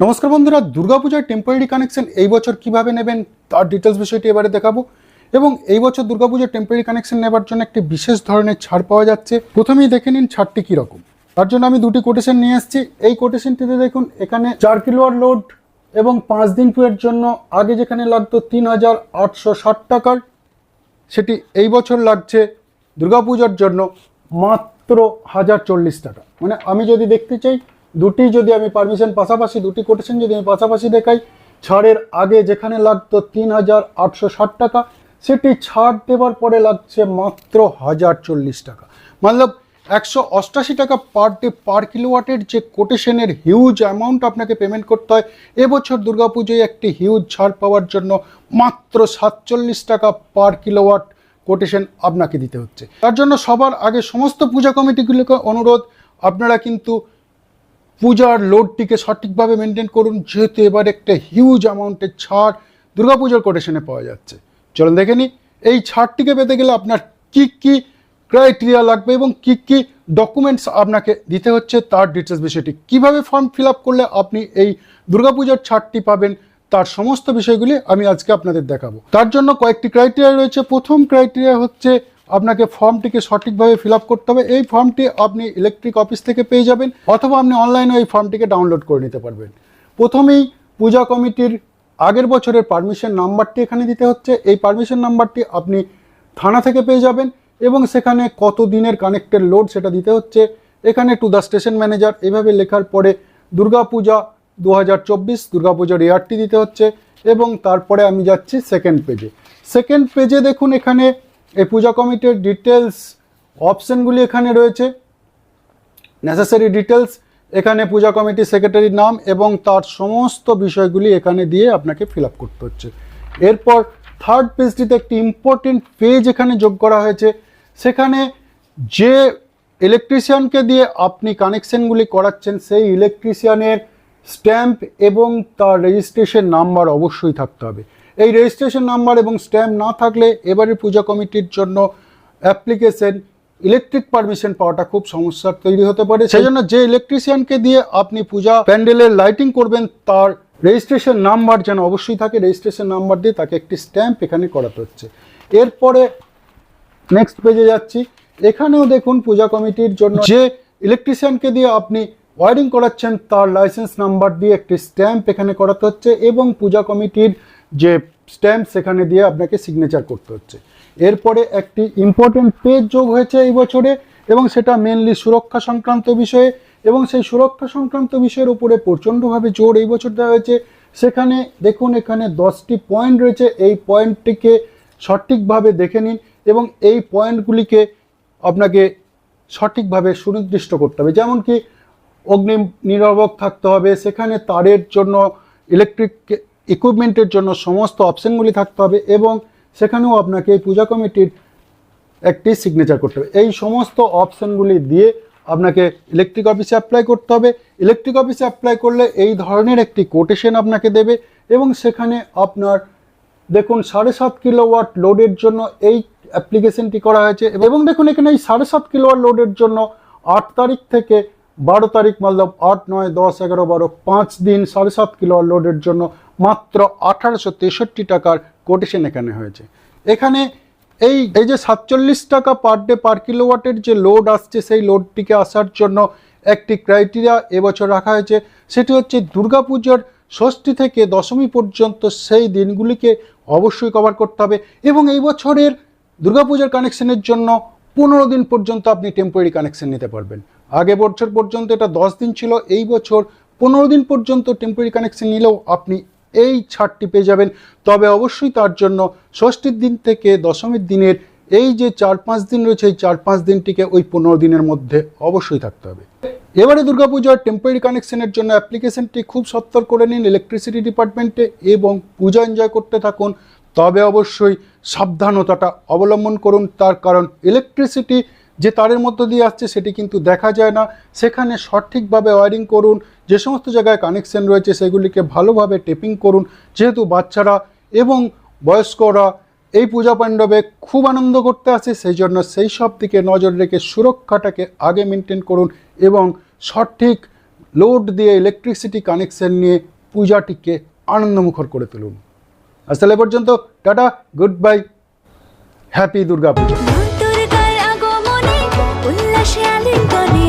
নমস্কার বন্ধুরা, দুর্গাপূজার টেম্পোরারি কানেকশন এই বছর কীভাবে নেবেন তার ডিটেলস বিষয়টি এবারে দেখাবো। এবং এই বছর দুর্গাপূজার টেম্পোরারি কানেকশন নেবার জন্য একটি বিশেষ ধরনের ছাড় পাওয়া যাচ্ছে। প্রথমেই দেখে নিন ছাড়টি কীরকম। তার জন্য আমি দুটি কোটেশন নিয়ে এসেছি এই কোটেশনটিতে দেখুন, এখানে চার কিলোয়ার লোড এবং পাঁচ দিন টুয়ের জন্য আগে যেখানে লাগতো তিন হাজার আটশো ষাট টাকার, সেটি এই বছর লাগছে দুর্গাপূজার জন্য মাত্র হাজার চল্লিশ টাকা। মানে আমি যদি দেখতে চাই দুটি যদি আমি পারমিশন পাশাপাশি, দুটি কোটেশন যদি আমি পাশাপাশি দেখাই, ছাড়ের আগে যেখানে লাগতো তিন হাজার আটশো ষাট টাকা, সেটি ছাড় দেওয়ার পরে লাগছে মাত্র হাজার চল্লিশ টাকা। মতলব একশো অষ্টাশি টাকা পার ডে পার কিলোওয়াটের যে কোটেশনের হিউজ অ্যামাউন্ট আপনাকে পেমেন্ট করতে হয়, এবছর দুর্গাপুজোয় একটি হিউজ ছাড় পাওয়ার জন্য মাত্র সাতচল্লিশ টাকা পার কিলোওয়াট কোটেশন আপনাকে দিতে হচ্ছে। তার জন্য সবার আগে সমস্ত পূজা কমিটিগুলোকে অনুরোধ, আপনারা কিন্তু পূজার লোডটিকে সঠিকভাবে মেনটেন করুন, যেহেতু এবার একটা হিউজ অ্যামাউন্টের ছাড় দুর্গাপুজোর কোটেশনে পাওয়া যাচ্ছে। চলুন দেখে নিই, এই ছাড়টিকে পেতে গেলে আপনার কি কি ক্রাইটেরিয়া লাগবে এবং কি কি ডকুমেন্টস আপনাকে দিতে হচ্ছে, তার ডিটেলস বিষয়টি কীভাবে ফর্ম ফিল করলে আপনি এই দুর্গাপূজার ছাড়টি পাবেন, তার সমস্ত বিষয়গুলি আমি আজকে আপনাদের দেখাবো। তার জন্য কয়েকটি ক্রাইটেরিয়া রয়েছে। প্রথম ক্রাইটেরিয়া হচ্ছে আপনাকে ফর্মটিকে সঠিকভাবে ফিল করতে হবে। এই ফর্মটি আপনি ইলেকট্রিক অফিস থেকে পেয়ে যাবেন অথবা আপনি অনলাইনে এই ফর্মটিকে ডাউনলোড করে নিতে পারবেন। প্রথমেই পূজা কমিটির আগের বছরের পারমিশন নাম্বারটি এখানে দিতে হচ্ছে। এই পারমিশন নাম্বারটি আপনি থানা থেকে পেয়ে যাবেন এবং সেখানে কত দিনের কানেক্টেড লোড সেটা দিতে হচ্ছে। এখানে টু দ্য স্টেশন ম্যানেজার এভাবে লেখার পরে দুর্গাপূজা দু হাজার চব্বিশ, দুর্গাপূজার ইয়ারটি দিতে হচ্ছে এবং তারপরে আমি যাচ্ছি সেকেন্ড পেজে সেকেন্ড পেজে দেখুন এখানে এই পূজা কমিটির ডিটেলস অপশনগুলি এখানে রয়েছে। নেসেসারি ডিটেলস এখানে পূজা কমিটির সেক্রেটারির নাম এবং তার সমস্ত বিষয়গুলি এখানে দিয়ে আপনাকে ফিল করতে হচ্ছে। এরপর থার্ড পেজটিতে একটি ইম্পর্টেন্ট পেজ এখানে যোগ করা হয়েছে। সেখানে যে ইলেকট্রিশিয়ানকে দিয়ে আপনি কানেকশনগুলি করাচ্ছেন, সেই ইলেকট্রিশিয়ানের স্ট্যাম্প এবং তার রেজিস্ট্রেশন নাম্বার অবশ্যই থাকতে হবে। এই রেজিস্ট্রেশন নাম্বার এবং স্ট্যাম্প না থাকলে এবারের পূজা কমিটির জন্য অ্যাপ্লিকেশন ইলেকট্রিক পারমিশন পাওয়াটা খুব সমস্যার তৈরি হতে পারে। সেই জন্য যে ইলেকট্রিশিয়ানকে দিয়ে আপনি পূজা প্যান্ডেলের লাইটিং করবেন তার রেজিস্ট্রেশন নাম্বার যেন অবশ্যই থাকে রেজিস্ট্রেশন নাম্বার দিয়ে তাকে একটি স্ট্যাম্প এখানে করাতে হচ্ছে। এরপরে নেক্সট পেজে যাচ্ছি। এখানেও দেখুন পূজা কমিটির জন্য যে ইলেকট্রিশিয়ানকে দিয়ে আপনি ওয়ারিং করাচ্ছেন তার লাইসেন্স নাম্বার দিয়ে একটি স্ট্যাম্প এখানে করাতে হচ্ছে এবং পূজা কমিটির যে স্ট্যাম্প সেখানে দিয়ে আপনাকে সিগনেচার করতে হচ্ছে। এরপরে একটি ইম্পর্টেন্ট পেজ যোগ হয়েছে এই বছরে এবং সেটা মেনলি সুরক্ষা সংক্রান্ত বিষয়ে এবং সেই সুরক্ষা সংক্রান্ত বিষয়ের উপরে প্রচণ্ডভাবে জোর এই বছর দেওয়া হয়েছে। সেখানে দেখুন এখানে দশটি পয়েন্ট রয়েছে। এই পয়েন্টটিকে সঠিকভাবে দেখে নিন এবং এই পয়েন্টগুলিকে আপনাকে সঠিকভাবে সুনির্দিষ্ট করতে হবে। যেমন কি অগ্নি নিরাপক থাকতে হবে, সেখানে তারের জন্য ইলেকট্রিক ইকুইপমেন্টের জন্য সমস্ত অপশনগুলি থাকতে হবে এবং সেখানেও আপনাকে এই পূজা কমিটির একটি সিগনেচার করতে হবে। এই সমস্ত অপশনগুলি দিয়ে আপনাকে ইলেকট্রিক অফিসে অ্যাপ্লাই করতে হবে। ইলেকট্রিক অফিসে অ্যাপ্লাই করলে এই ধরনের একটি কোটেশন আপনাকে দেবে এবং সেখানে আপনার দেখুন সাড়ে সাত কিলোওয়াট লোডের জন্য এই অ্যাপ্লিকেশনটি করা হয়েছে এবং দেখুন এখানে এই সাড়ে সাত কিলোওয়াট লোডের জন্য আট তারিখ থেকে বারো তারিখ মতলব আট, নয়, দশ, এগারো, বারো, পাঁচ দিন সাড়ে সাত কিলো লোডের জন্য মাত্র আঠারোশো তেষট্টি টাকার কোটেশন এখানে হয়েছে। এখানে এই এই যে সাতচল্লিশ টাকা পার ডে পার কিলোওয়াটের যে লোড আসছে, সেই লোডটিকে আসার জন্য একটি ক্রাইটেরিয়া এবছর রাখা হয়েছে। সেটি হচ্ছে দুর্গাপুজোর ষষ্ঠী থেকে দশমী পর্যন্ত সেই দিনগুলিকে অবশ্যই কভার করতে হবে এবং এই বছরের দুর্গাপূজার কানেকশনের জন্য পনেরো দিন পর্যন্ত আপনি টেম্পোরারি কানেকশন নিতে পারবেন। আগে বছর পর্যন্ত এটা দশ দিন ছিল, এই বছর পনেরো দিন পর্যন্ত টেম্পোরারি কানেকশন নিলেও আপনি এই ছাড়টি পেয়ে যাবেন। তবে অবশ্যই তার জন্য ষষ্ঠীর দিন থেকে দশমীর দিনের এই যে চার পাঁচ দিন রয়েছে, এই চার পাঁচ দিনটিকে ওই পনেরো দিনের মধ্যে অবশ্যই থাকতে হবে। এবারে দুর্গাপূজার টেম্পোরারি কানেকশনের জন্য অ্যাপ্লিকেশনটি খুব সত্তর করে নিন ইলেকট্রিসিটি ডিপার্টমেন্টে এবং পূজা এনজয় করতে থাকুন। তবে অবশ্যই সাবধানতাটা অবলম্বন করুন, তার কারণ ইলেকট্রিসিটি যে তারের মধ্য দিয়ে আসছে সেটি কিন্তু দেখা যায় না। সেখানে সঠিকভাবে ওয়ারিং করুন, যে সমস্ত জায়গায় কানেকশন রয়েছে সেগুলিকে ভালোভাবে টেপিং করুন, যেহেতু বাচ্চারা এবং বয়স্করা এই পূজা পাণ্ডবে খুব আনন্দ করতে আসে সেই জন্য সেই সব দিকে নজর রেখে সুরক্ষাটাকে আগে মেনটেন করুন এবং সঠিক লোড দিয়ে ইলেকট্রিসিটি কানেকশন নিয়ে পূজাটিকে আনন্দমুখর করে তুলুন। আজ তাহলে পর্যন্ত, tata goodbye happy Durga Puja আকাশে আলিঙ্গনে